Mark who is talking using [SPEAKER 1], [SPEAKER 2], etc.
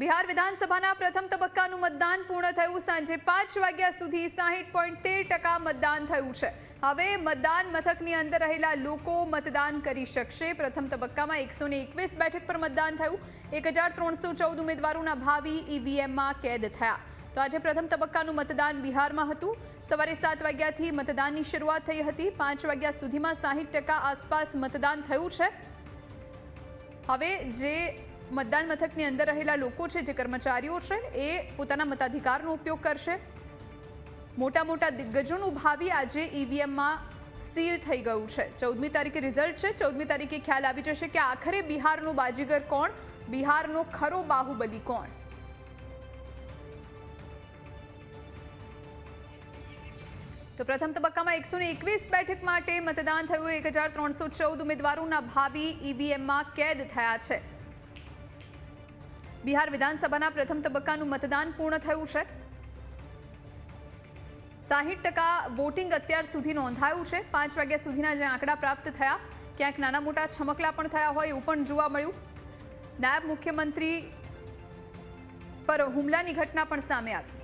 [SPEAKER 1] બિહાર વિધાનસભાના પ્રથમ તબક્કાનું મતદાન પૂર્ણ થયું. સાંજે પાંચ વાગ્યા સુધી સાહીઠ પોઈન્ટ તેર ટકા મતદાન થયું છે. હવે મતદાન મથકની અંદર રહેલા લોકો મતદાન કરી શકશે. પ્રથમ તબક્કામાં એકસો એકવીસ બેઠક પર મતદાન થયું. એક હજાર ત્રણસો ચૌદ ઉમેદવારોના ભાવિ ઈવીએમમાં કેદ થયા. તો આજે પ્રથમ તબક્કાનું મતદાન બિહારમાં હતું. સવારે સાત વાગ્યાથી મતદાનની શરૂઆત થઈ હતી. પાંચ વાગ્યા સુધીમાં સાહીઠ ટકા આસપાસ મતદાન થયું છે. હવે જે મતદાન મથકની અંદર રહેલા લોકો છે, જે કર્મચારીઓ છે, એ પોતાના મતાધિકારનો ઉપયોગ કરશે. મોટા મોટા દિગ્ગજોનું ભાવિ આજે ઈવીએમમાં સીલ થઈ ગયું છે. ચૌદમી તારીખે રિઝલ્ટ છે. ચૌદમી તારીખે ખ્યાલ આવી જશે કે આખરે બિહારનો બાજીગર કોણ? બિહારનો ખરો બાહુબલી કોણ? તો પ્રથમ તબક્કામાં એકસો એકવીસ બેઠક માટે મતદાન થયું. એક હજાર ત્રણસો ચૌદ ઉમેદવારોના ભાવિ ઈવીએમમાં કેદ થયા છે. બિહાર વિધાનસભાના પ્રથમ તબક્કાનું મતદાન પૂર્ણ થયું છે. સાહીઠ ટકા વોટિંગ અત્યાર સુધી નોંધાયું છે. પાંચ વાગ્યા સુધીના જે આંકડા પ્રાપ્ત થયા, ક્યાંક નાના મોટા છમકલા પણ થયા હોય એવું પણ જોવા મળ્યું. નાયબ મુખ્યમંત્રી પર હુમલાની ઘટના પણ સામે આવી.